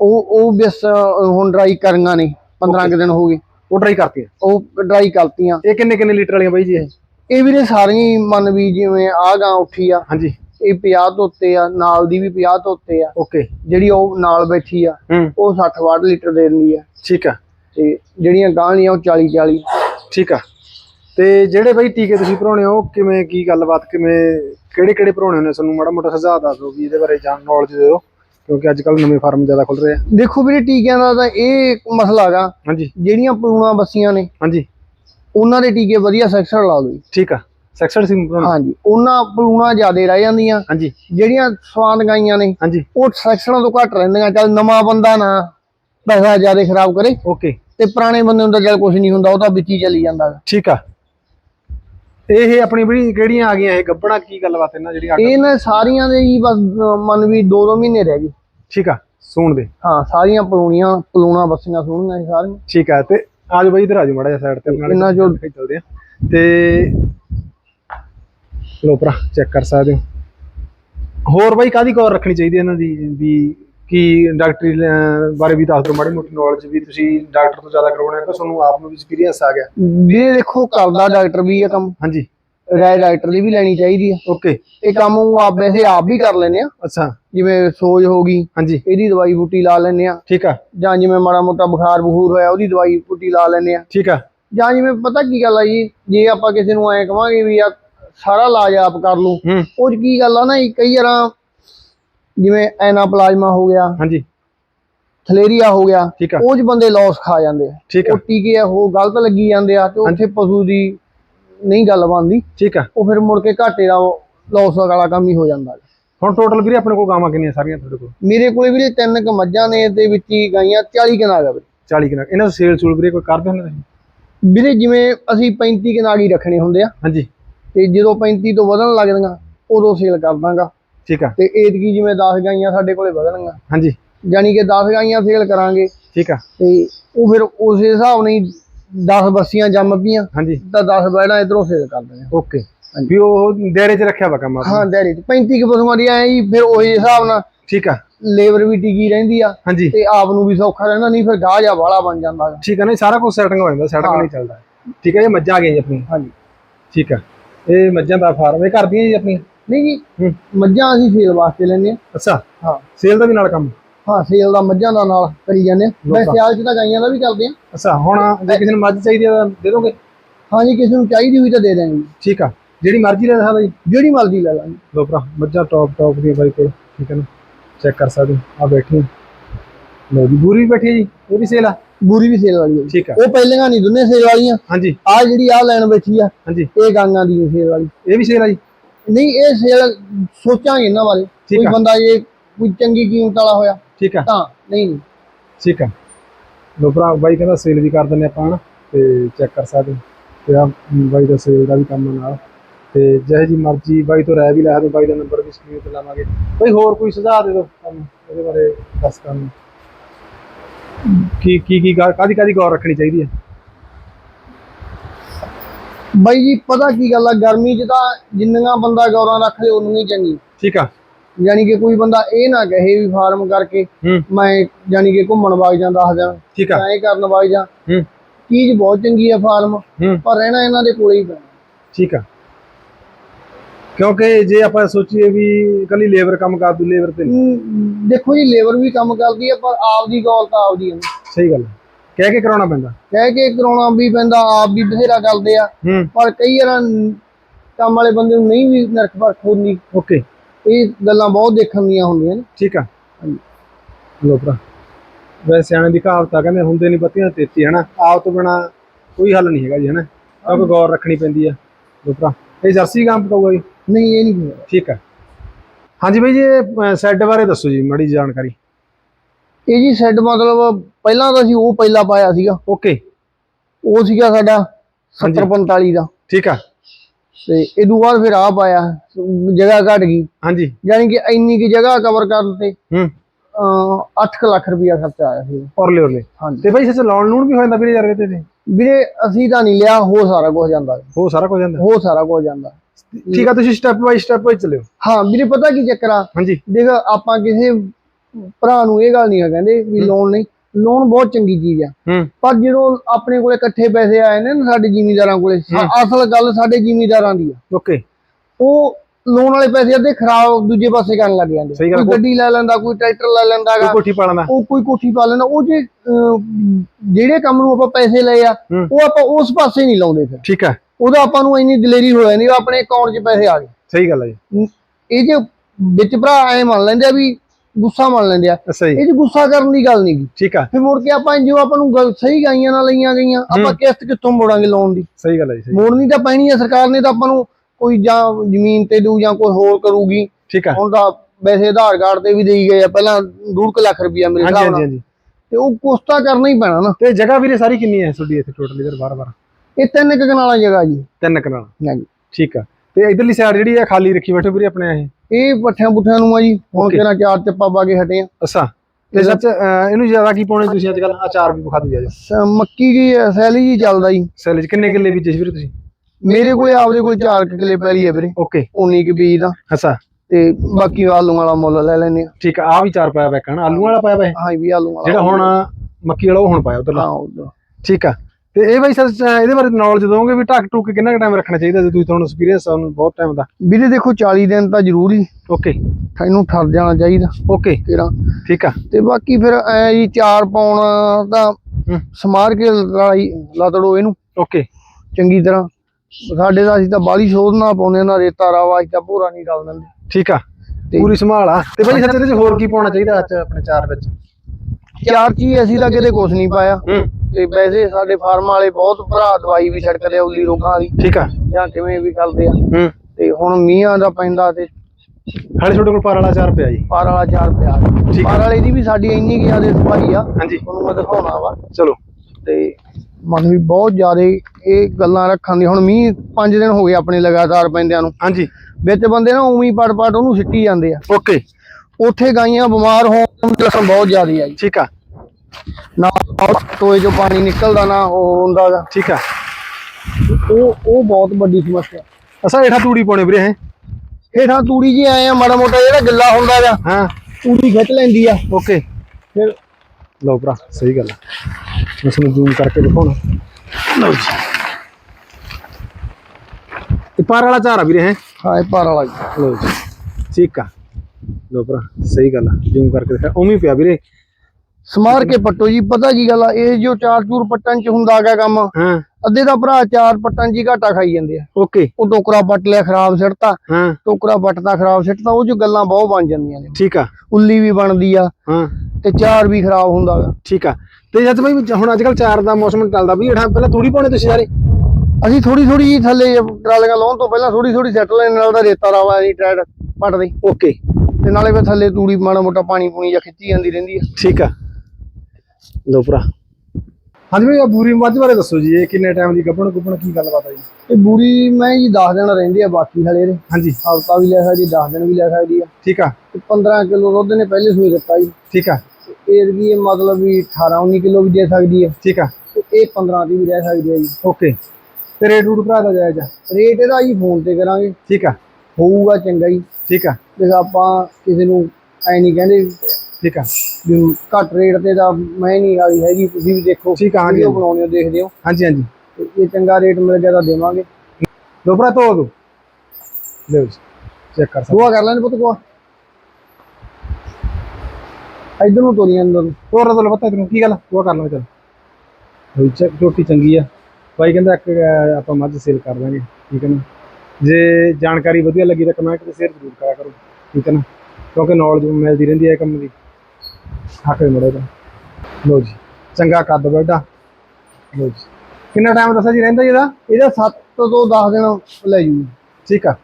ਉਹ ਉਹ ਬਿਸ ਹੁਣ ਡਰਾਈ ਕਰੀਆਂ ਨੇ 15 ਕੁ ਦਿਨ ਹੋ ਗਏ। ਉਹ ਟਰਾਈ ਕਰਤੀ ਉਹ ਡਰਾਈ ਕਰਤੀਆਂ। ਇਹ ਕਿੰਨੇ ਕਿੰਨੇ ਲੀਟਰ ਵਾਲੀਆਂ ਬਾਈ ਜੀ ਇਹ? ਇਹ ਵੀਰੇ ਸਾਰੀਆਂ ਹੀ ਮੰਨ ਵੀ ਜਿਵੇਂ ਆ ਗਾਂ ਉੱਠੀ ਆ। ਹਾਂਜੀ। ਇਹ 50 ਤੋਂ ਉੱਤੇ ਆ ਨਾਲ ਦੀ ਵੀ 50 ਤੋਂ ਉੱਤੇ ਆ। ਓਕੇ ਜਿਹੜੀ ਉਹ ਨਾਲ ਬੈਠੀ ਆ ਉਹ 60 ਵਾਟ ਲੀਟਰ ਦੇ ਦਿੰਦੀ ਆ। ਠੀਕ ਆ। ਤੇ ਜਿਹੜੀਆਂ ਗਾਂਹਲੀਆਂ ਉਹ 40 40 ਠੀਕ ਆ। ਤੇ ਜਿਹੜੇ ਬਾਈ ਟੀਕੇ ਤੁਸੀਂ ਭਰਾਉਣੇ ਹੋ ਕਿਵੇਂ ਕੀ ਗੱਲਬਾਤ ਕਿਵੇਂ ਕਿਹੜੇ ਕਿਹੜੇ ਭਰਾਉਣੇ ਨੇ ਤੁਹਾਨੂੰ ਮਾੜਾ ਮੋਟਾ ਸੁਝਾਅ ਦੱਸ ਦਿਓ ਵੀ ਇਹਦੇ ਬਾਰੇ ਜਾਣ ਨੌਲੇਜ ਦਿਓ ਕਿਉਂਕਿ ਅੱਜ ਕੱਲ ਨਵੇਂ ਫਾਰਮ ਜ਼ਿਆਦਾ ਖੁੱਲ ਰਹੇ ਆ। ਦੇਖੋ ਵੀਰੇ ਟੀਕਿਆਂ ਦਾ ਤਾਂ ਇਹ ਮਸਲਾ ਹੈਗਾ। ਹਾਂਜੀ। ਜਿਹੜੀਆਂ ਪਲੂਣਾ ਬੱਸੀਆਂ ਨੇ ਹਾਂਜੀ। ਉਹਨਾਂ ਦੇ ਟੀਕੇ ਵਧੀਆ ਸੈਕਸ਼ਨ ਲਾ ਜੀ। ਠੀਕ ਆ। ਸੈਕਸਡ ਸਿਮ ਭਰਾਉਣਾ। ਹਾਂਜੀ। ਉਹਨਾਂ ਪਲੂਣਾ ਜ਼ਿਆਦੇ ਰਹਿ ਜਾਂਦੀਆਂ। ਹਾਂਜੀ। ਜਿਹੜੀਆਂ ਸਵਾਨ ਗਾਈਆਂ ਨੇ ਹਾਂਜੀ। ਉਹ ਸੈਕਸ਼ਨਾਂ ਤੋਂ ਘੱਟ ਰਹਿੰਦੀਆਂ। ਚੱਲ ਨਵਾਂ ਬੰਦਾ ਨਾ ਪੈਸਾ ਜ਼ਿਆਦਾ ਖਰਾਬ ਕਰੇ। ਓਕੇ। ਤੇ ਪੁਰਾਣੇ ਬੰਦੇ ਨੂੰ ਤਾਂ ਚੱਲ ਕੁਝ ਨਹੀਂ ਹੁੰਦਾ ਉਹ ਤਾਂ ਵਿੱਚ ਹੀ ਚਲੀ ਜਾਂਦਾ ਗਾ। ਠੀਕ ਆ। ਇਹ ਆਪਣੀ ਬੜੀ ਕਿਹੜੀਆਂ ਆ ਗਈਆਂ ਇਹ ਗੱਬਣਾ ਕੀ ਗੱਲਬਾਤ ਇਹਨਾਂ ਜਿਹੜੀਆਂ ਇਹ ਨਾ ਸਾਰੀਆਂ ਦੇ ਹੀ ਬਸ ਅਹ, ਮੰਨ ਵੀ 2-2 ਮਹੀਨੇ ਰਹਿ ਗਏ। ਠੀਕ ਆ ਸੂਣ ਦੇ। ਹਾਂ ਸਾਰੀਆਂ ਪਲੂਣੀਆਂ ਪਲੂਣਾ ਬੱਸੀਆਂ ਸੋਹਣੀਆਂ ਸੀ ਸਾਰੀਆਂ। ਠੀਕ ਆ ਤੇ ਆਜੋ ਬਾਈ ਇਧਰ ਆਜੋ ਮਾੜਾ ਜਿਹਾ ਸਾਈਡ ਤੇ ਆਪਣੇ ਇਹਨਾਂ ਚੋਂ- ਚੱਲਦੇ ਆ। ਤੇ ਲੋ ਭਰਾ ਚੈੱਕ ਕਰ ਸਕਦੇ ਹੋ। ਹੋਰ ਬਾਈ ਕਾਦੀ ਕੌਰ ਰੱਖਣੀ ਚਾਹੀਦੀ ਹੈ ਇਹਨਾਂ ਦੀ ਵੀ ਕੀ ਡਾਕਟਰੀ ਅਹ, ਬਾਰੇ ਵੀ ਦੱਸ ਦਿਓ ਮਾੜੀ ਮੋਟੀ ਨੌਲੇਜ ਵੀ ਤੁਸੀਂ ਡਾਕਟਰ ਤੋਂ ਜ਼ਿਆਦਾ ਕਰਵਾਉਣਾ ਹੈ ਕਿ ਤੁਹਾਨੂੰ ਆਪ ਨੂੰ ਵੀ ਐਕਸਪੀਰੀਅੰਸ ਆ ਗਿਆ। ਵੀਰੇ ਦੇਖੋ ਕਰਦਾ ਡਾਕਟਰ ਵੀ ਇਹ ਕੰਮ ਹਾਂਜੀ। ਰਾਏ ਡਾਕਟਰ ਦੀ ਵੀ ਲੈਣੀ ਚਾਹੀਦੀ ਆ। ਓਕੇ ਇਹ ਕੰਮ ਉਹ ਆਪ ਵੈਸੇ ਆਪ ਵੀ ਕਰ ਲੈਨੇ ਆ। ਅੱਛਾ। ਜਿਵੇਂ ਸੋਜ ਹੋ ਗਈ ਹਾਂਜੀ। ਇਹਦੀ ਦਵਾਈ ਬੂਟੀ ਲਾ ਲੈਨੇ ਆ। ਠੀਕ ਆ। ਜਾਂ ਜਿਵੇਂ ਮਾੜਾ ਮੋਟਾ ਬੁਖਾਰ ਬਖੂਰ ਹੋਇਆ ਉਹਦੀ ਦਵਾਈ ਬੂਟੀ ਲਾ ਲੈਨੇ ਆ। ਠੀਕ ਆ। ਜਾਂ ਜਿਵੇਂ ਪਤਾ ਕੀ ਗੱਲ ਆ ਜੀ ਜੇ ਆਪਾਂ ਕਿਸੇ ਨੂੰ ਐਂ ਕਵਾਂਗੇ ਵੀ ਆ ਸਾਰਾ ਇਲਾਜ ਆਪ ਕਰ ਲੂ ਹੂੰ। ਉਹ 'ਚ ਕੀ ਗੱਲ ਆ ਨਾ ਜੀ, ਕਈ ਵਾਰਾਂ ਜਿਵੇਂ ਐਨਾਪਲਾਜ਼ਮਾ ਹੋ ਗਿਆ ਹਾਂਜੀ। ਥਲੇਰੀਆ ਹੋ ਗਿਆ ਉਹ 'ਚ ਬੰਦੇ ਲੌਸ ਖਾ ਜਾਂਦੇ ਆ। ਉਹ ਟੀਕੇ ਆ ਉਹ ਗਲਤ ਲੱਗੀ ਜਾਂਦੇ ਆ ਤੇ ਉੱਥੇ ਪਸ਼ੂ ਦੀ ਨਹੀਂ ਗੱਲ ਬਣਦੀ। ਠੀਕ ਆ। ਉਹ ਫਿਰ ਮੁੜ ਕੇ ਘਾਟੇ ਦਾ ਲੌਸ ਵਾਲਾ ਕੰਮ ਹੀ ਹੋ ਜਾਂਦਾ ਹੁਣ ਟੋਟਲ ਵੀਰੇ ਆਪਣੇ ਕੋਲ ਗਾਵਾਂ ਕਿੰਨੀਆਂ ਸਾਰੀਆਂ ਤੁਹਾਡੇ ਕੋਲ? ਮੇਰੇ ਕੋਲੇ ਵੀਰੇ ਤਿੰਨ ਕ ਮੱਝਾਂ ਨੇ ਤੇ ਵਿੱਚ ਹੀ ਗਾਈਆਂ 40 ਕਨਾਗ ਆ ਵੀਰੇ। 40 ਕਿੰਨਾ ਇਹਨਾਂ ਸੇਲ ਸੂਲ ਵੀਰੇ ਕੋਈ ਕਰਦੇ ਹੁੰਦੇ ਤੁਸੀਂ? ਵੀਰੇ ਜਿਵੇਂ ਅਸੀਂ 35 ਕਨਾਗ ਹੀ ਰੱਖਣੇ ਹੁੰਦੇ ਆ ਹਾਂਜੀ। ਤੇ ਜਦੋਂ 35 ਤੋਂ ਵਧਣ ਲੱਗ ਜਾਂਦੀਆਂ ਉਦੋਂ ਸੇਲ ਕਰ ਦਾਂਗਾ। ਠੀਕ ਆ। ਤੇ ਏਦਕੀ ਜਿਵੇਂ 10 ਗਾਈਆਂ ਸਾਡੇ ਕੋਲੇ ਵਧਣਗੀਆਂ। ਹਾਂਜੀ। ਯਾਨੀ ਕਿ 10 ਗਾਈਆਂ ਸੇਲ ਕਰਾਂਗੇ। ਠੀਕ ਆ। ਤੇ ਉਹ ਫਿਰ ਉਸੇ ਹਿਸਾਬ ਨਾਲ ਹੀ 10 ਬੱਸੀਆਂ ਜੰਮ ਪਈਆਂ। ਹਾਂਜੀ। ਤਾਂ 10 ਬੈੜਾਂ ਇਧਰੋਂ ਸੇਲ ਕਰ ਦਿੰਦੇ ਆ। ਓਕੇ। ਵੀ ਉਹ ਡੇਰੇ 'ਚ ਰੱਖਿਆ ਵਾ ਕੰਮ ਆਪਣਾ। ਹਾਂ ਡੈਰੀ ਚ। 35 ਕੁ ਪਸ਼ੂਆਂ ਦੀ ਐ ਜੀ ਫਿਰ ਉਹੀ ਹਿਸਾਬ ਨਾਲ ਠੀਕ ਆ। ਲੇਬਰ ਵੀ ਟਿਕੀ ਰਹਿੰਦੀ ਆ। ਹਾਂਜੀ। ਤੇ ਆਪ ਨੂੰ ਵੀ ਸੌਖਾ ਰਹਿੰਦਾ ਨਹੀਂ ਫਿਰ ਗਾਹ ਜਾ ਵਾਲਾ ਬਣ ਜਾਂਦਾ। ਠੀਕ ਆ ਨਹੀਂ ਸਾਰਾ ਕੁਝ ਸੈਟਿੰਗ ਹੋ ਜਾਂਦਾ ਸੈਟਿੰਗ ਨਹੀਂ ਚੱਲਦਾ। ਠੀਕ ਹੈ ਇਹ ਮੱਝਾਂ ਆ ਗਈਆਂ ਜੀ ਆਪਣੀਆਂ। ਹਾਂਜੀ। ਠੀਕ ਆ। ਇਹ ਮੱਝਾਂ ਦਾ ਫਾਰਮ ਇਹ ਕਰਦੀਆਂ ਜੀ ਆਪਣੀਆਂ? ਨਹੀਂ ਜੀ ਹੂੰ ਮੱਝਾਂ ਅਸੀਂ ਸੇਲ ਵਾਸਤੇ ਲੈਂਦੇ ਆ ਅੱਛਾ। ਹਾਂ। ਸੇਲ ਦਾ ਵੀ ਨਾਲ ਕੰਮ? ਹਾਂ ਸੇਲ ਦਾ ਮੱਝਾਂ ਦਾ ਨਾਲ ਕਰੀ ਜਾਂਦੇ ਆ ਵੈਸੇ ਸਿਆਲ ਚ ਤਾਂ ਗਾਈਆਂ ਦਾ ਵੀ ਕਰਦੇ ਆ ਅੱਛਾ ਹੁਣ ਜੇ ਕਿਸੇ ਨੂੰ ਮੱਝ ਚਾਹੀਦੀ ਆ ਦੇ ਦੋਗੇ? ਹਾਂਜੀ ਕਿਸੇ ਨੂੰ ਚਾਹੀਦੀ ਹੋਈ ਤਾਂ ਦੇ ਦਾਂਗੇ ਜੀ। ਠੀਕ ਆ। ਜਿਹੜੀ ਮਰਜ਼ੀ ਲੈ ਸਕਦਾ ਜੀ। ਜਿਹੜੀ ਮਰਜ਼ੀ ਲੈ ਲਾਂਗੇ। ਲੋ ਭਰਾ ਮੱਝਾਂ ਟੌਪ ਟੌਪ ਦੀਆਂ ਬਾਈ ਕੋਲ। ਠੀਕ ਹੈ ਨਾ? ਚੈੱਕ ਕਰ ਸਕਦੇ ਹੋ। ਆ ਬੈਠੀ ਲੋ ਜੀ ਬੂਰੀ ਵੀ ਬੈਠੀ ਹੈ ਜੀ। ਇਹ ਵੀ ਸੇਲ ਆ? ਬੂਰੀ ਵੀ ਸੇਲ ਵਾਲੀ ਹੈ ਜੀ। ਠੀਕ ਆ। ਉਹ ਪਹਿਲੀਆਂ ਨਹੀਂ ਦੋਨੇ ਸੇਲ ਵਾਲੀਆਂ। ਹਾਂਜੀ। ਆ ਜਿਹੜੀ ਆ ਲੈਣ ਬੈਠੀ ਆ ਹਾਂਜੀ। ਇਹ ਗਾਂਗਾਂ ਦੀ ਸੇਲ ਵਾਲੀ। ਇਹ ਵੀ ਸੇਲ ਆ ਜੀ। ਨਹੀਂ ਇਹ ਸੇਲ ਸੋਚਾਂਗੇ ਇਹਨਾਂ ਬਾਰੇ। ਠੀਕ ਕੋਈ ਆ। ਬੰਦਾ ਜੇ ਕੋਈ ਚੰਗੀ ਕੀਮਤ ਵਾਲਾ ਹੋਇਆ ਠੀਕ ਆ। ਤਾਂ ਨਹੀਂ। ਨਹੀਂ ਠੀਕ ਆ। ਲੋ ਭਰਾ ਬਾਈ ਕਹਿੰਦਾ ਸੇਲ ਵੀ ਕਰ ਦਿੰਦੇ ਆਪਾਂ ਹਨਾ? ਤੇ ਚੈੱਕ ਕਰ ਸਕਦੇ ਹੋ। ਤੇ ਆ ਬਾਈ ਦਾ ਸੇਲ ਦਾ ਵੀ ਕੰਮ ਆ ਨਾਲ। ਤੇ ਜਿਹੇ ਜੀ ਮਰਜ਼ੀ ਬਾਈ ਤੋਂ ਰਾਇ ਵੀ ਲੈ ਸਕਦੇ ਹੋ, ਬਾਈ ਦਾ ਨੰਬਰ ਵੀ ਸਕਰੀਨ ਤੇ ਲਾਵਾਂਗੇ। ਬਾਈ ਹੋਰ ਕੋਈ ਸੁਝਾਅ ਦੇ ਦਿਓ ਸਾਨੂੰ ਇਹਦੇ ਬਾਰੇ ਦੱਸ ਕਰਨ ਕੀ ਕੀ ਕੀ ਕਾਦੀ ਕਾਦੀ ਗੌਰ ਰੱਖਣੀ ਚਾਹੀਦੀ ਹੈ ਬਾਈ ਜੀ ਪਤਾ ਕੀ ਗੱਲ ਆ ਗਰਮੀ 'ਚ ਤਾਂ ਜਿੰਨੀਆਂ ਬੰਦਾ ਗੌਰਾਂ ਰੱਖ ਲੇ ਉਨੀਆਂ ਹੀ ਚੰਗੀ। ਠੀਕ ਆ। ਯਾਨੀ ਕਿ ਕੋਈ ਬੰਦਾ ਇਹ ਨਾ ਕਹੇ ਵੀ ਫਾਰਮ ਕਰਕੇ ਮੈਂ ਯਾਨੀ ਕਿ ਘੁੰਮਣ ਵਗ ਜਾਂ ਦੱਸ ਦਿਆਂ ਠੀਕ ਆ। ਕਰਨ ਵਗ ਜਾਂ। ਚੀਜ਼ ਬਹੁਤ ਚੰਗੀ ਆ ਫਾਰਮ ਪਰ ਰਹਿਣਾ ਇਹਨਾਂ ਦੇ ਕੋਲੇ ਹੀ ਪੈਣਾ। ਠੀਕ ਆ। ਕਿਉਂਕਿ ਜੇ ਆਪਾਂ ਸੋਚੀਏ ਵੀ ਕੱਲੀ ਲੇਬਰ ਕੰਮ ਕਰ ਦੂ ਲੇਬਰ ਤੇ ਦੇਖੋ ਜੀ ਲੇਬਰ ਵੀ ਕੰਮ ਕਰਦੀ ਆ ਪਰ ਆਪ ਦੀ ਗੌਲ ਤਾਂ ਆਪਦੀ ਹੈ ਸਹੀ ਗੱਲ ਹੈ। ਕਹਿ ਕੇ ਕਰਾਉਣਾ ਪੈਂਦਾ? ਕਹਿ ਕੇ ਕਰਾਉਣਾ ਵੀ ਪੈਂਦਾ ਆਪ ਵੀ ਬਥੇਰਾ ਕਰਦੇ ਆ। ਹੂੰ। ਪਰ ਕਈ ਵਾਰ ਕੰਮ ਵਾਲੇ ਬੰਦੇ ਨੂੰ ਨਹੀਂ ਵੀ ਨਰਕ ਪਰਖ ਹੁੰਦੀ ਓਕੇ। ਇਹ ਗੱਲਾਂ ਬਹੁਤ ਦੇਖਣ ਦੀਆਂ ਹੁੰਦੀਆਂ ਨੇ। ਠੀਕ ਆ। ਲੋ ਭਰਾ। ਵੈਸੇ ਸਿਆਣੇ ਦੀ ਕਹਾਵਤ ਆ ਕਹਿੰਦੇ ਹੁੰਦੇ ਨਹੀਂ ਬੱਤੀਆਂ ਤੇਤੀ ਹਨਾ? ਆਪ ਤੋਂ ਬਿਨਾ ਕੋਈ ਹੱਲ ਨਹੀਂ ਹੈਗਾ ਜੀ ਹਨਾ? ਕਿਉਂਕਿ ਗੌਰ ਰੱਖਣੀ ਪੈਂਦੀ ਆ। ਲੋ ਭਰਾ। ਇਹ ਜਰਸੀ ਗਾਂ ਪਕਾਊਗਾ ਜੀ? ਨਹੀਂ ਇਹ ਨਹੀਂ ਠੀਕ ਆ। ਹਾਂਜੀ ਬਾਈ ਜੀ ਸੈੱਡ ਬਾਰੇ ਦੱਸੋ ਜੀ ਮਾੜੀ ਜਾਣਕਾਰੀ। ਇਹ ਜੀ ਸੈੱਡ ਮਤਲਬ ਪਹਿਲਾਂ ਤਾਂ ਅਸੀਂ ਉਹ ਪਹਿਲਾ ਪਾਇਆ ਸੀਗਾ। ਓਕੇ ਉਹ ਸੀਗਾ ਸਾਡਾ ਹਾਂਜੀ। 70 45 ਦਾ। ਠੀਕ ਆ। ਤੇ ਇਦੋਂ ਬਾਅਦ ਫਿਰ ਆ ਪਾਇਆ ਜਗ੍ਹਾ ਘਟ ਗਈ। ਹਾਂਜੀ। ਯਾਨੀ ਕਿ ਇੰਨੀ ਕੀ ਜਗ੍ਹਾ ਕਵਰ ਕਰਨ ਤੇ ਹੂੰ। 8 ਲੱਖ ਰੁਪਇਆ ਖਰਚਾ ਆਇਆ ਸੀ। ਔਰਲੇ ਔਰਲੇ ਹਾਂਜੀ। ਤੇ ਬਾਈ ਸੱਚ ਲਾਉਣ ਲੂਣ ਵੀ ਹੋ ਜਾਂਦਾ ਵੀਰੇ ਯਾਰ ਇਹਦੇ ਤੇ? ਵੀਰੇ ਅਸੀਂ ਤਾਂ ਨਹੀਂ ਲਿਆ ਹੋ ਸਾਰਾ ਕੁਝ ਜਾਂਦਾ। ਉਹ ਸਾਰਾ ਕੁਝ ਜਾਂਦਾ। ਹੋ ਸਾਰਾ ਕੁਝ ਜਾਂਦਾ। ਠੀਕ ਆ ਤੁਸੀਂ ਸਟੈਪ ਬਾਈ ਸਟੈਪ ਬਾਈ ਚੱਲਿਓ ਹਾਂ ਵੀਰੇ ਪਤਾ ਕੀ ਚੱਕਰ ਆ? ਹਾਂਜੀ। ਦੇਖ ਆਪਾਂ ਕਿਸੇ ਭਰਾ ਨੂੰ ਇਹ ਗੱਲ ਨਹੀਂ ਹੈ ਕਹਿੰਦੇ ਵੀ ਲੋਨ ਨਹੀਂ ਲੋਨ ਬਹੁਤ ਚੰਗੀ ਚੀਜ਼ ਆ। ਪਰ ਜਦੋਂ ਆਪਣੇ ਕੋਲੇ ਇਕੱਠੇ ਪੈਸੇ ਆਏ ਨੇ ਸਾਡੇ ਜ਼ਿਮੀਂਦਾਰਾਂ ਕੋਲੇ ਅਸਲ ਗੱਲ ਸਾਡੇ ਜ਼ਿਮੀਂਦਾਰਾਂ ਦੀ ਆ। ਓਕੇ। ਉਹ ਲੋਨ ਵਾਲੇ ਪੈਸੇ ਅੱਧੇ ਖਰਾਬ ਦੂਜੇ ਪਾਸੇ ਕਰਨ ਲੱਗ ਜਾਂਦੇ ਕੋਈ ਗੱਡੀ ਲੈ ਲੈਂਦਾ ਕੋਈ ਟਰੈਕਟਰ ਲੈ ਲੈਂਦਾ ਕੋਈ ਕੋਠੀ ਪਾਲਣਾ ਉਹ ਕੋਈ ਕੋਠੀ ਪਾ ਲੈਂਦਾ। ਉਹ ਜੇ ਜਿਹੜੇ ਕੰਮ ਨੂੰ ਆਪਾਂ ਪੈਸੇ ਲਏ ਆ। ਉਹ ਆਪਾਂ ਉਸ ਪਾਸੇ ਨਹੀਂ ਲਾਉਂਦੇ ਫਿਰ। ਠੀਕ ਹੈ ਉਹਦਾ ਆਪਾਂ ਨੂੰ ਇੰਨੀ ਦਲੇਰੀ ਹੋ ਜਾਂਦੀ ਆਪਣੇ ਅਕਾਊਂਟ 'ਚ ਪੈਸੇ ਆ ਗਏ। ਸਹੀ ਗੱਲ ਹੈ ਜੀ। ਇਹ ਜੇ ਵਿੱਚ ਭਰਾ ਐ ਮੰਨ ਲੈਂਦੇ ਆ ਵੀ ਗੁੱਸਾ ਮੰਨ ਲੈਂਦੇ ਆ। ਜੀ। ਇਹ 'ਚ ਗੁੱਸਾ ਕਰਨ ਦੀ ਗੱਲ ਨਹੀਂ ਠੀਕ ਆ। ਫਿਰ ਮੁੜ ਕੇ ਆਪਾਂ ਜੋ ਆਪਾਂ ਨੂੰ ਗੱਲ- ਸਹੀ ਗਾਈਆਂ ਨਾਲ ਲਈਆਂ ਗਈਆਂ ਆਪਾਂ ਕਿਸ਼ਤ ਕਿੱਥੋਂ ਮੋੜਾਂਗੇ ਲੋਨ ਦੀ? ਸਹੀ ਗੱਲ ਹੈ ਜੀ ਸਹੀ ਮੋੜਨੀ ਤਾਂ ਪੈਣੀ ਆ ਸਰਕਾਰ ਨੇ ਤਾਂ ਆਪਾਂ ਨੂੰ ਕੋਈ ਜਾਂ ਜ਼ਮੀਨ ਤੇ ਦੂ ਜਾਂ ਕੋਈ ਹੋਰ ਕਰੂਗੀ। ਠੀਕ ਆ। ਹੁਣ ਤਾਂ ਵੈਸੇ ਆਧਾਰ ਕਾਰਡ ਤੇ ਵੀ ਦੇਈ ਗਏ ਆ ਪਹਿਲਾਂ 2 ਲੱਖ ਰੁਪਇਆ ਮੇਰੇ ਹਿਸਾਬ ਹਾਂਜੀ ਨਾਲ। ਹਾਂਜੀ। ਤੇ ਉਹ ਕੁਛ ਤਾਂ ਕਰਨਾ ਹੀ ਪੈਣਾ ਨਾ। ਤੇ ਜਗ੍ਹਾ ਵੀਰੇ ਸਾਰੀ ਕਿੰਨੀ ਹੈ ਤੁਹਾਡੀ ਇੱਥੇ ਟੋਟਲ ਇਧਰ ਬਾਰ ਬਾਰ ਇਹ ਤਿੰਨ ਕਨਾਲਾਂ ਜਗ੍ਹਾ ਜੀ। ਤਿੰਨ ਕਨਾਲ। ਹਾਂਜੀ। ਠੀਕ ਆ। ਤੇ ਇਧਰਲੀ ਸਾਈਡ ਜਿਹੜੀ ਆ ਖਾਲੀ ਰੱਖੀ ਬੈਠੇ ਵੀਰੇ ਆਪਣੇ ਇਹ ਇਹ ਪੱਠਿਆਂ ਪੁੱਠਿਆਂ ਨੂੰ ਆ ਜੀ। ਹੁਣ. ਕਿਹੜਾ ਚਾਰ ਚੱਪਾ ਪਾ ਕੇ ਹਟੇ ਆ। ਅੱਛਾ। ਤੇ ਸੱਚ ਇਹਨੂੰ ਜ਼ਿਆਦਾ ਕੀ ਪਾਉਣੇ ਤੁਸੀਂ ਅੱਜ ਕੱਲ ਅਚਾਰ ਵੀ ਵਿਖਾ ਦਿਓ ਜੀ ਮੱਕੀ ਦੀ ਸੈਲੀ ਜੀ ਚੱਲਦਾ ਜੀ। ਸੈਲ ਚ ਕਿੰਨੇ ਕਿੱਲੇ ਬੀਜੇ ਸੀ ਵੀਰੇ ਤੁਸੀਂ? ਮੇਰੇ ਕੋਲੇ ਆਪਦੇ ਕੋਲ 4 ਕਿੱਲੇ ਪੈਲੀ ਹੈ ਵੀਰੇ। ਓਕੇ 19 ਕੁ ਬੀਜ ਦਾ। ਅੱਛਾ। ਤੇ ਬਾਕੀ ਆਲੂ ਵਾਲਾ ਮੁੱਲ ਲੈ ਲੈਨੇ ਆ। ਠੀਕ ਆ ਆ ਵੀ ਚਾਰ ਪਾਇਆ ਬੈਕਾਂ ਆਲੂ ਵਾਲਾ ਪਾਇਆ ਇਹ? ਹਾਂ ਵੀ ਆਲੂ ਵਾਲਾ ਜਿਹੜਾ ਹੁਣ ਮੱਕੀ ਵਾਲਾ ਉਹ ਹੁਣ ਪਾਇਆ ਉਧਰਲਾ। ਹਾਂ ਉੱਧਰ। ਠੀਕ ਆ। ਤੇ ਇਹ ਬਾਈ ਸਰ ਇਹਦੇ ਬਾਰੇ ਨੌਲੇਜ ਦੋਗੇ ਵੀ ਢੱਕ ਟੁੱਕ ਕਿੰਨਾ ਕੁ ਟਾਈਮ ਰੱਖਣਾ ਚਾਹੀਦਾ ਜੇ ਤੁਸੀਂ ਤੁਹਾਨੂੰ ਐਕਸਪੀਰੀਅੰਸ ਤੁਹਾਨੂੰ ਬਹੁਤ ਟਾਈਮ ਦਾ? ਵੀਰੇ ਦੇਖੋ 40 ਦਿਨ ਤਾਂ ਜ਼ਰੂਰੀ। ਓਕੇ ਇਹਨੂੰ ਠਰ ਜਾਣਾ ਚਾਹੀਦਾ। ਓਕੇ ਕਿਹੜਾ? ਠੀਕ ਆ। ਤੇ ਬਾਕੀ ਫਿਰ ਐ ਜੀ ਚਾਰ ਪਾਉਣਾ ਤਾਂ ਹੂੰ। ਸਮਾਰ ਕੇ ਲੜਾਈ ਲਤੜੋ ਇਹਨੂੰ। ਓਕੇ ਚੰਗੀ ਤਰ੍ਹਾਂ। ਸਾਡੇ ਦਾ ਅਸੀਂ ਤਾਂ ਬਾਲੀ ਸ਼ੋਧ ਨਾ ਪਾਉਂਦੇ ਨਾ ਰੇਤਾ ਰਾਵਾ ਅਸੀਂ ਤਾਂ ਭੋਰਾ ਨਹੀਂ ਡਾਲ ਦਿੰਦੇ। ਠੀਕ ਆ। ਪੂਰੀ ਸੰਭਾਲ ਆ। ਤੇ ਬਾਈ ਸੱਚ ਇਹਦੇ ਚ ਹੋਰ ਕੀ ਪਾਉਣਾ ਚਾਹੀਦਾ ਅੱਜ ਆਪਣੇ ਚਾਰ ਵਿੱਚ? ਚਾਰ ਚੀਜ਼ ਅਸੀਂ ਤਾਂ ਕਿਤੇ ਕੁਝ ਨਹੀਂ ਪਾਇਆ। ਤੇ ਵੈਸੇ ਸਾਡੇ ਫਾਰਮ ਵਾਲੇ ਬਹੁਤ ਭਰਾ ਦਵਾਈ ਵੀ ਛਿੜਕਦੇ ਆ ਉੱਲੀ ਰੋਗਾਂ ਦੀ। ਠੀਕ ਆ। ਜਾਂ ਕਿਵੇਂ ਵੀ ਕਰਦੇ ਆ। ਤੇ ਹੁਣ ਮੀਂਹਾਂ ਦਾ ਪੈਂਦਾ ਤੇ ਹਾਲੇ ਤੁਹਾਡੇ ਕੋਲ ਪਾਰ ਵਾਲਾ ਚਾਰ ਪਿਆ ਜੀ। ਪਾਰ ਵਾਲਾ ਚਾਰ ਪਿਆ। ਠੀਕ। ਪਾਰ ਵਾਲੇ ਦੀ ਵੀ ਸਾਡੀ ਇੰਨੀ ਕੁ ਜ਼ਿਆਦਾ ਸਫ਼ਾਈ ਆ। ਹਾਂਜੀ। ਤੁਹਾਨੂੰ ਮੈਂ ਦਿਖਾਉਣਾ ਵਾ। ਚਲੋ। ਤੇ ਮਨ ਵੀ ਬਹੁਤ ਜ਼ਿਆਦਾ ਇਹ ਗੱਲਾਂ ਰੱਖਣ ਦੀ। ਹੁਣ ਮੀਂਹ 5 ਦਿਨ ਹੋ ਗਏ ਆਪਣੇ ਲਗਾਤਾਰ ਪੈਂਦਿਆਂ ਨੂੰ। ਹਾਂਜੀ। ਵਿੱਚ ਬੰਦੇ ਨਾ ਉਵੇਂ ਹੀ ਪੜ ਪੜ ਉਹਨੂੰ ਸਿੱਟੀ ਜਾਂਦੇ ਆ। ਓਕੇ। ਉੱਥੇ ਗਾਈਆਂ ਬਿਮਾਰ ਹੋਣ ਦੀ ਬਹੁਤ ਜ਼ਿਆਦਾ ਆ ਜੀ। ਠੀਕ ਆ। ਨਾ ਟੋਏ ਚੋਂ ਪਾਣੀ ਨਿਕਲਦਾ ਨਾ ਉਹ ਹੁੰਦਾ ਗਾ। ਠੀਕ ਆ। ਉਹ ਉਹ ਬਹੁਤ ਵੱਡੀ ਸਮੱਸਿਆ। ਅਸਾਂ ਹੇਠਾਂ ਤੂੜੀ ਪਾਉਣੇ ਵੀਰੇ ਹੈ? ਹੇਠਾਂ ਤੂੜੀ ਜੀ ਆਏ ਆ ਮਾੜਾ ਮੋਟਾ ਜਿਹੜਾ ਗਿੱਲਾ ਹੁੰਦਾ ਗਾ ਹਾਂ। ਤੂੜੀ ਖਿੱਚ ਲੈਂਦੀ ਆ। ਓਕੇ। ਫਿਰ ਲਓ ਭਰਾ ਸਹੀ ਗੱਲ ਹੈ ਮੈਂ ਤੁਹਾਨੂੰ ਜ਼ੂਮ ਕਰਕੇ ਦਿਖਾਉਣਾ। ਲਓ ਜੀ। ਇਹ ਪਾਰ ਵਾਲਾ ਚਾਰ ਆ ਵੀਰੇ ਹੈ? ਹਾਂ ਇਹ ਪਾਰ ਵਾਲਾ ਜੀ। ਲਓ ਜੀ। ਠੀਕ ਆ। ਲਓ ਭਰਾ ਸਹੀ ਗੱਲ ਆ ਜ਼ੂਮ ਕਰਕੇ ਦਿਖਾ ਉਵੇਂ ਪਿਆ ਵੀਰੇ। ਸਮਾਰ ਕੇ ਪੱਟੋ ਜੀ ਪਤਾ ਕੀ ਗੱਲ ਆ ਇਹ ਜੋ ਚਾਰ ਚੂਰ ਪੱਟਣ ਚ ਹੁੰਦਾ ਗਾ ਕੰਮ ਹਾਂ। ਅੱਧੇ ਦਾ ਭਰਾ ਚਾਰ ਪੱਟਣ ਜੀ ਘਾਟਾ ਖਾਈ ਜਾਂਦੇ ਆ। ਓਕੇ। ਉਹ ਟੋਕਰਾ ਪੱਟ ਲਿਆ ਖਰਾਬ ਸਿੱਟਤਾ ਹਾਂ। ਟੋਕਰਾ ਪੱਟਦਾ ਖਰਾਬ ਸਿੱਟਤਾ ਉਹ ਜੋ ਗੱਲਾਂ ਬਹੁਤ ਬਣ ਜਾਂਦੀਆਂ ਨੇ। ਠੀਕ ਆ। ਉੱਲੀ ਵੀ ਬਣਦੀ ਆ ਹਾਂ। ਤੇ ਚਾਰ ਵੀ ਖਰਾਬ ਹੁੰਦਾ ਗਾ ਠੀਕ ਆ। ਤੇ ਜਦ ਬਈ ਹੁਣ ਅੱਜ ਕੱਲ ਚਾਰ ਦਾ ਮੌਸਮ ਚੱਲਦਾ ਵੀ ਹੇਠਾਂ ਪਹਿਲਾਂ ਤੂੜੀ ਪਾਉਣੇ ਤੁਸੀਂ ਸਾਰੇ? ਅਸੀਂ ਥੋੜੀ ਥੋੜੀ ਜੀ ਥੱਲੇ ਟਰਾਲੀਆਂ ਲਾਉਣ ਤੋਂ ਪਹਿਲਾਂ ਥੋੜੀ ਥੋੜੀ ਸੈੱਟ ਲੈਣ ਨਾਲ ਦਾ ਰੇਤਾ ਰਾਵਾ ਅਸੀਂ ਟਰੈਡ ਪੱਟਦੇ। ਓਕੇ। ਤੇ ਨਾਲੇ ਫਿਰ ਥੱਲੇ ਤੂੜੀ ਮਾੜਾ ਮੋਟਾ ਪਾਣੀ ਪੂਣੀ ਜਾਂ ਖਿੱਚੀ ਜਾਂਦੀ ਰਹਿੰਦੀ ਆ। ਠੀਕ ਆ। ਲਓ ਭਰਾ। ਹਾਂਜੀ ਬਈ ਆਹ ਬੂਰੀ ਮੱਝ ਬਾਰੇ ਦੱਸੋ ਜੀ ਇਹ ਕਿੰਨੇ ਟਾਈਮ ਦੀ ਗੱਭਣ ਗੁੱਭਣ ਕੀ ਗੱਲਬਾਤ ਹੈ ਜੀ? ਤੇ ਬੂਰੀ ਮੈਂ ਜੀ 10 ਦਿਨ ਰਹਿੰਦੀ ਆ ਬਾਕੀ ਹਲੇ ਦੇ ਹਾਂਜੀ। ਹਫਤਾ ਵੀ ਲੈ ਸਕਦੀ 10 ਦਿਨ ਵੀ ਲੈ ਸਕਦੀ ਆ। ਠੀਕ ਆ। ਤੇ 15 ਕਿਲੋ ਦੁੱਧ ਨੇ ਪਹਿਲੇ ਸੂਏ ਦਿੱਤਾ ਜੀ। ਠੀਕ ਆ। ਇਹ ਵੀ ਇਹ ਮਤਲਬ ਵੀ 18 19 ਕਿਲੋ ਵੀ ਦੇ ਸਕਦੀ ਆ। ਠੀਕ ਆ। ਤੇ ਇਹ 15 ਦੀ ਵੀ ਰਹਿ ਸਕਦੀ ਆ ਜੀ। ਓਕੇ। ਤੇ ਰੇਟ ਰੂਟ ਭਰਾ ਦਾ ਜਾਇਜ਼ ਆ? ਰੇਟ ਇਹਦਾ ਜੀ ਫੋਨ ਤੇ ਕਰਾਂਗੇ। ਠੀਕ ਆ। ਹੋਊਗਾ ਚੰਗਾ ਹੀ ਠੀਕ ਆ। ਤੇ ਆਪਾਂ ਕਿਸੇ ਨੂੰ ਐ ਨਹੀਂ ਕਹਿੰਦੇ ਠੀਕ ਆ। ਵੀ ਘੱਟ ਰੇਟ ਤੇ ਤਾਂ ਮੈਂ ਨਹੀਂ ਵਾਲੀ ਹੈਗੀ ਤੁਸੀਂ ਵੀ ਦੇਖੋ ਠੀਕ ਆ, ਹਾਂਜੀ। ਬਣਾਉਣੀ ਹੋ ਦੇਖਦੇ ਹੋ। ਹਾਂਜੀ ਹਾਂਜੀ। ਤੇ ਇਹ ਚੰਗਾ ਰੇਟ ਮਿਲ ਗਿਆ ਤਾਂ ਦੇਵਾਂਗੇ। ਭਰਾ ਧੋ ਦੋ। ਜੀ ਚੈੱਕ ਕਰ ਸਕਦੇ। ਕਰ ਲੈਣ ਪੁੱਤ ਕੋ ਇਧਰ ਨੂੰ ਤੋਰੀ ਅੰਦਰ। ਹੋਰ ਰਦਲ ਪਤਾ ਤੈਨੂੰ ਕੀ ਗੱਲ ਉਹ ਕਰ ਲਾਂਗੇ ਚਲ। ਹੋਈ ਚੱਕ ਝੋਟੀ ਚੰਗੀ ਆ। ਬਾਈ ਕਹਿੰਦਾ ਇੱਕ ਆਪਾਂ ਮੱਝ ਸੇਲ ਕਰ ਦਾਂਗੇ। ਠੀਕ ਹੈ ਨਾ? ਜੇ ਜਾਣਕਾਰੀ ਵਧੀਆ ਲੱਗੀ ਤਾਂ ਕਮੈਂਟ ਤੇ ਸ਼ੇਅਰ ਜ਼ਰੂਰ ਕਰਿਆ ਕਰੋ ਠੀਕ ਹੈ ਨਾ? ਕਿਉਂਕਿ ਨੌਲੇਜ ਮਿਲਦੀ ਰਹਿੰਦੀ ਹੈ ਕੰਮ ਦੀ। ਹੱਕ ਵੀ ਮੜੇਗਾ ਲਓ ਜੀ ਚੰਗਾ ਕੱਦ ਬੈਠਾ। ਲਓ ਜੀ। ਕਿੰਨਾ ਟਾਈਮ ਦੱਸਿਆ ਜੀ ਰਹਿੰਦਾ ਜੀ ਇਹਦਾ? ਇਹਦਾ 7 ਤੋਂ 10 ਦਿਨ ਲੈ ਜੂ ਠੀਕ ਆ।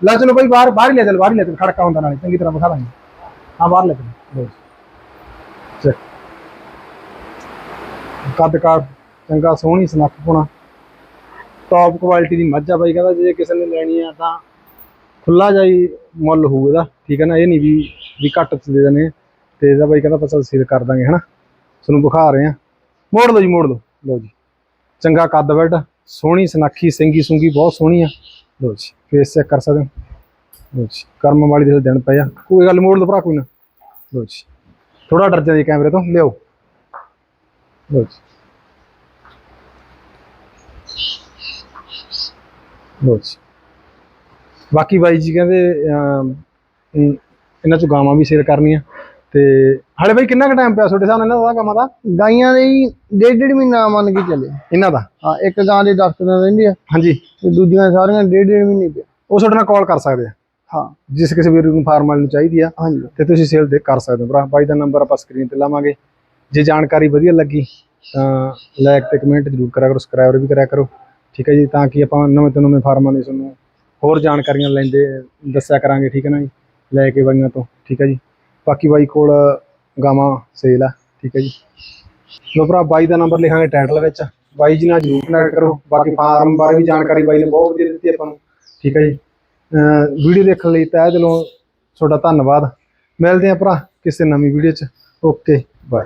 ਲੈ ਚਲੋ ਭਾਈ ਬਾਹਰ ਬਾਹਰ ਹੀ ਲੈ ਚਲ ਬਾਹਰ ਲੈ ਚਲ। ਖੜਕਾ ਹੁੰਦਾ ਨਾਲੇ ਚੰਗੀ ਤਰ੍ਹਾਂ ਵਿਖਾ ਦਾਂਗੇ। ਹਾਂ ਬਾਹਰ ਲੈ ਚਲ। ਲਓ ਜੀ। ਚੱਕ ਕੱਦ ਕਾਰ ਚੰਗਾ ਸੋਹਣੀ ਸਨੱਖ ਪੁਣਾ। ਟੌਪ ਕੁਆਲਿਟੀ ਦੀ ਮੱਝ ਆ ਬਾਈ, ਕਹਿੰਦਾ ਜੇ ਕਿਸੇ ਨੇ ਲੈਣੀ ਆ ਤਾਂ ਖੁੱਲਾ ਜਾਈ ਮੁੱਲ ਹੋਊ ਇਹਦਾ। ਠੀਕ ਹੈ ਨਾ, ਇਹ ਨਹੀਂ ਵੀ ਵੀ ਘੱਟ ਚ ਦੇ ਦੇਣੇ। ਤੇ ਇਹਦਾ ਬਾਈ ਕਹਿੰਦਾ ਪਸਲ ਸੇਲ ਕਰ ਦਾਂਗੇ, ਹਨਾ? ਤੁਹਾਨੂੰ ਵਿਖਾ ਰਹੇ ਆ। ਮੋੜ ਲਓ ਜੀ, ਮੋੜ ਲਓ। ਲਓ ਜੀ। ਚੰਗਾ ਕੱਦ ਬੈੱਡ ਸੋਹਣੀ, ਸਨਾਖੀ, ਸਿੰਗੀ ਸੁੰਗੀ, ਬਹੁਤ ਸੋਹਣੀ ਆ। ਲਓ ਜੀ ਫੇਸ ਚੈੱਕ ਕਰ ਸਕਦੇ ਹੋ? ਲਓ ਜੀ, ਕਰਮ ਵਾਲੀ ਦੇ ਦਿਨ ਪਏ ਆ। ਕੋਈ ਗੱਲ ਮੋੜ ਲਓ ਭਰਾ, ਕੋਈ ਨਾ। ਲਓ ਜੀ। ਥੋੜਾ ਡਰ ਜਾਂਦੀ ਕੈਮਰੇ ਤੋਂ ਲਿਓ ਲਓ ਜੀ। ਜੀ। ਬਾਕੀ ਬਾਈ ਜੀ ਕਹਿੰਦੇ ਇਹਨਾਂ ਚੋਂ ਗਾਵਾਂ ਵੀ ਸੇਲ ਕਰਨੀਆਂ। ਤੇ ਹਾਲੇ ਬਾਈ ਕਿੰਨਾ ਕੁ ਟਾਈਮ ਪਿਆ ਤੁਹਾਡੇ ਸਾਹਮਣੇ ਇਹਨਾਂ ਦਾ ਕੰਮਾਂ ਦਾ? ਗਾਈਆਂ ਦੇ ਹੀ ਡੇਢ ਡੇਢ ਮਹੀਨਾ ਮੰਨ ਕੇ ਚੱਲੇ। ਇਹਨਾਂ ਦਾ? ਹਾਂ ਇੱਕ ਗਾਂ ਦੇ 10 ਦਿਨ ਰਹਿੰਦੀ ਆ। ਹਾਂਜੀ। ਤੇ ਦੂਜੀਆਂ ਸਾਰੀਆਂ ਡੇਢ ਡੇਢ ਮਹੀਨੇ ਪਿਆ। ਉਹ ਤੁਹਾਡੇ ਨਾਲ ਕਾਲ ਕਰ ਸਕਦੇ ਆ? ਹਾਂ। ਜਿਸ ਕਿਸੇ ਵੀਰ ਨੂੰ ਫਾਰਮ ਵਾਲੇ ਨੂੰ ਚਾਹੀਦੀ ਆ। ਹਾਂਜੀ। ਤੇ ਤੁਸੀਂ ਸੇਲ ਦੇ ਕਰ ਸਕਦੇ ਹੋ ਭਰਾ। ਬਾਈ ਦਾ ਨੰਬਰ ਆਪਾਂ ਸਕਰੀਨ ਤੇ ਲਾਵਾਂਗੇ। ਜੇ ਜਾਣਕਾਰੀ ਵਧੀਆ ਲੱਗੀ ਤਾਂ ਲਾਈਕ ਤੇ ਕਮੈਂਟ ਜ਼ਰੂਰ ਕਰਿਆ ਕਰੋ ਸਬਸਕ੍ਰਾਈਬ ਵੀ ਕਰਿਆ ਕਰੋ। ਠੀਕ ਹੈ ਜੀ, ਤਾਂ ਕਿ ਆਪਾਂ ਨਵੇਂ ਤੋਂ ਨਵੇਂ ਫਾਰਮਾਂ ਦੀ ਤੁਹਾਨੂੰ ਹੋਰ ਜਾਣਕਾਰੀਆਂ ਲੈਂਦੇ, ਦੱਸਿਆ ਕਰਾਂਗੇ, ਠੀਕ ਹੈ ਨਾ ਜੀ, ਲੈ ਕੇ ਬਾਈਆਂ ਤੋਂ, ਠੀਕ ਹੈ ਜੀ। ਬਾਕੀ ਬਾਈ ਕੋਲ ਗਾਵਾਂ ਸੇਲ ਆ, ਠੀਕ ਹੈ ਜੀ। ਲੋ ਭਰਾ, ਬਾਈ ਦਾ ਨੰਬਰ ਲਿਖਾਂਗੇ ਟਾਈਟਲ ਵਿੱਚ। ਬਾਈ ਜੀ ਨਾਲ ਜ਼ਰੂਰ ਕਨੈਕਟ ਕਰੋ। ਬਾਕੀ ਫਾਰਮ ਬਾਰੇ ਵੀ ਜਾਣਕਾਰੀ ਬਾਈ ਨੇ ਬਹੁਤ ਵਧੀਆ ਦਿੱਤੀ ਆਪਾਂ ਨੂੰ, ਠੀਕ ਹੈ ਜੀ। ਵੀਡੀਓ ਦੇਖਣ ਲਈ ਤਹਿ ਦਿਲੋਂ ਤੁਹਾਡਾ ਧੰਨਵਾਦ। ਮਿਲਦੇ ਹਾਂ ਭਰਾ ਕਿਸੇ ਨਵੀਂ ਵੀਡੀਓ 'ਚ। Okay, bye.